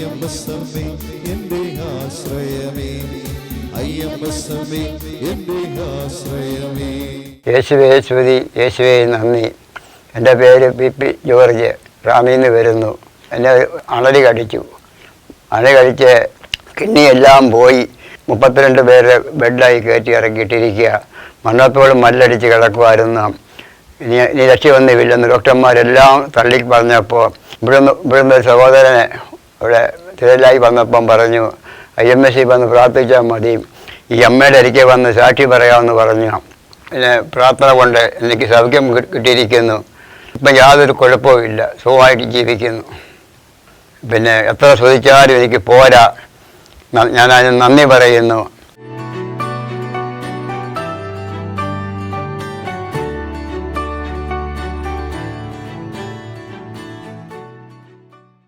അയ്യമ്പസമ്മേ എന്റെ ആശ്രയമേ. അയ്യമ്പസമ്മേ എന്റെ ആശ്രയമേ. യേശുവേ യേശുവതി യേശുവേ നന്ദി. എന്റെ പേര് പി പി ജോർജ്. റാമിൽ നിന്ന് വരുന്നു. എന്നെ അണലി കടിച്ചു. അണലി കടിച്ച് കിഡ്നിയെല്ലാം പോയി. മുപ്പത്തിരണ്ട് പേരെ ബെഡായി കയറ്റി ഇറക്കിയിട്ടിരിക്കുക. മണ്ണത്തോട് മല്ലടിച്ച് കിടക്കുമായിരുന്നു ഇനി ഇനി രക്ഷയൊന്നുമില്ലെന്ന് ഡോക്ടർമാരെല്ലാം തള്ളി പറഞ്ഞപ്പോൾ ഇവിടുന്ന് ഇവിടുന്ന് സഹോദരനെ ഇവിടെ തിരലായി വന്നപ്പം പറഞ്ഞു ഐ എം എസ് സി വന്ന് പ്രാർത്ഥിച്ചാൽ മതി. ഈ അമ്മയുടെ അരികെ വന്ന് സാക്ഷി പറയാമെന്ന് പറഞ്ഞു. പിന്നെ പ്രാർത്ഥന കൊണ്ട് എനിക്ക് സൗഖ്യം കിട്ടിയിരിക്കുന്നു. ഇപ്പം യാതൊരു കുഴപ്പവും ഇല്ല. സുഖമായിട്ട് ജീവിക്കുന്നു. പിന്നെ എത്ര ശ്രദ്ധിച്ചാലും എനിക്ക് പോരാ. ഞാൻ അതിന് നന്ദി പറയുന്നു.